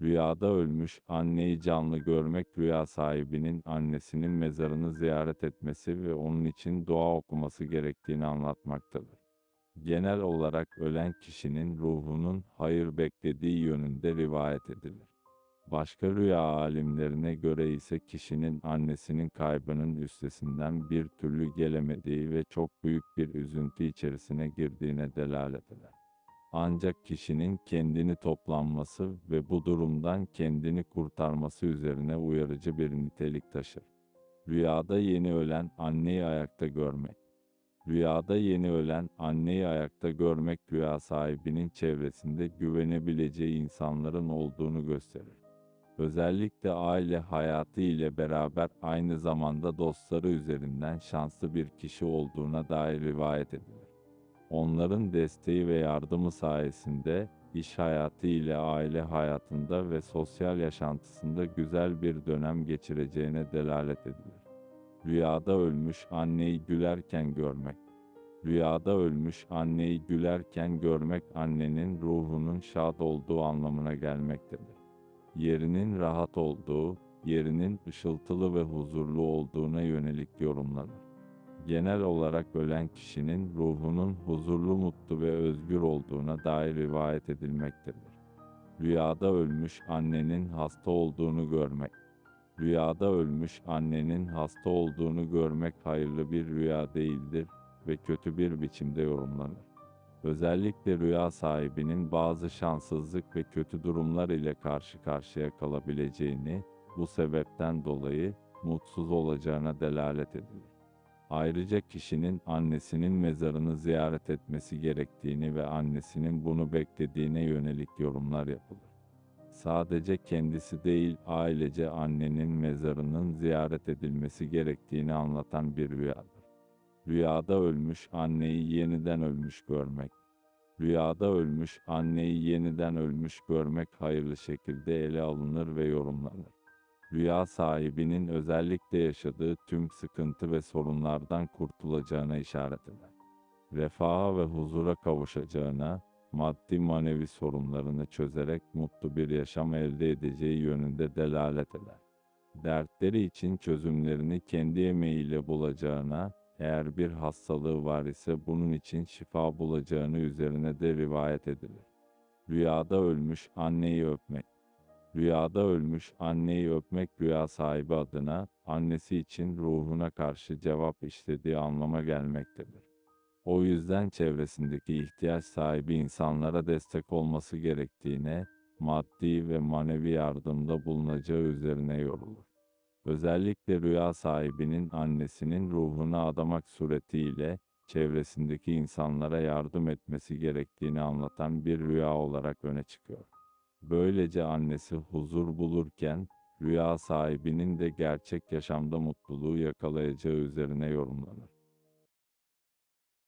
Rüyada ölmüş anneyi canlı görmek rüya sahibinin annesinin mezarını ziyaret etmesi ve onun için dua okuması gerektiğini anlatmaktadır. Genel olarak ölen kişinin ruhunun hayır beklediği yönünde rivayet edilir. Başka rüya alimlerine göre ise kişinin annesinin kaybının üstesinden bir türlü gelemediği ve çok büyük bir üzüntü içerisine girdiğine delalet eder. Ancak kişinin kendini toplanması ve bu durumdan kendini kurtarması üzerine uyarıcı bir nitelik taşır. Rüyada yeni ölen anneyi ayakta görmek. Rüyada yeni ölen anneyi ayakta görmek rüya sahibinin çevresinde güvenebileceği insanların olduğunu gösterir. Özellikle aile hayatı ile beraber aynı zamanda dostları üzerinden şanslı bir kişi olduğuna dair rivayet edilir. Onların desteği ve yardımı sayesinde iş hayatı ile aile hayatında ve sosyal yaşantısında güzel bir dönem geçireceğine delalet edilir. Rüyada ölmüş anneyi gülerken görmek. Rüyada ölmüş anneyi gülerken görmek annenin ruhunun şad olduğu anlamına gelmektedir. Yerinin rahat olduğu, yerinin ışıltılı ve huzurlu olduğuna yönelik yorumlanır. Genel olarak ölen kişinin ruhunun huzurlu, mutlu ve özgür olduğuna dair rivayet edilmektedir. Rüyada ölmüş annenin hasta olduğunu görmek. Rüyada ölmüş annenin hasta olduğunu görmek hayırlı bir rüya değildir ve kötü bir biçimde yorumlanır. Özellikle rüya sahibinin bazı şanssızlık ve kötü durumlar ile karşı karşıya kalabileceğini, bu sebepten dolayı mutsuz olacağına delalet edilir. Ayrıca kişinin annesinin mezarını ziyaret etmesi gerektiğini ve annesinin bunu beklediğine yönelik yorumlar yapılır. Sadece kendisi değil ailece annenin mezarının ziyaret edilmesi gerektiğini anlatan bir rüyadır. Rüyada ölmüş anneyi yeniden ölmüş görmek. Rüyada ölmüş anneyi yeniden ölmüş görmek hayırlı şekilde ele alınır ve yorumlanır. Rüya sahibinin özellikle yaşadığı tüm sıkıntı ve sorunlardan kurtulacağına işaret eder. Refaha ve huzura kavuşacağına, maddi manevi sorunlarını çözerek mutlu bir yaşam elde edeceği yönünde delalet eder. Dertleri için çözümlerini kendi emeğiyle bulacağına, eğer bir hastalığı var ise bunun için şifa bulacağını üzerine de rivayet edilir. Rüyada ölmüş anneyi öpmek. Rüyada ölmüş anneyi öpmek rüya sahibi adına, annesi için ruhuna karşı cevap işlediği anlama gelmektedir. O yüzden çevresindeki ihtiyaç sahibi insanlara destek olması gerektiğine, maddi ve manevi yardımda bulunacağı üzerine yorulur. Özellikle rüya sahibinin annesinin ruhuna adamak suretiyle, çevresindeki insanlara yardım etmesi gerektiğini anlatan bir rüya olarak öne çıkıyor. Böylece annesi huzur bulurken, rüya sahibinin de gerçek yaşamda mutluluğu yakalayacağı üzerine yorumlanır.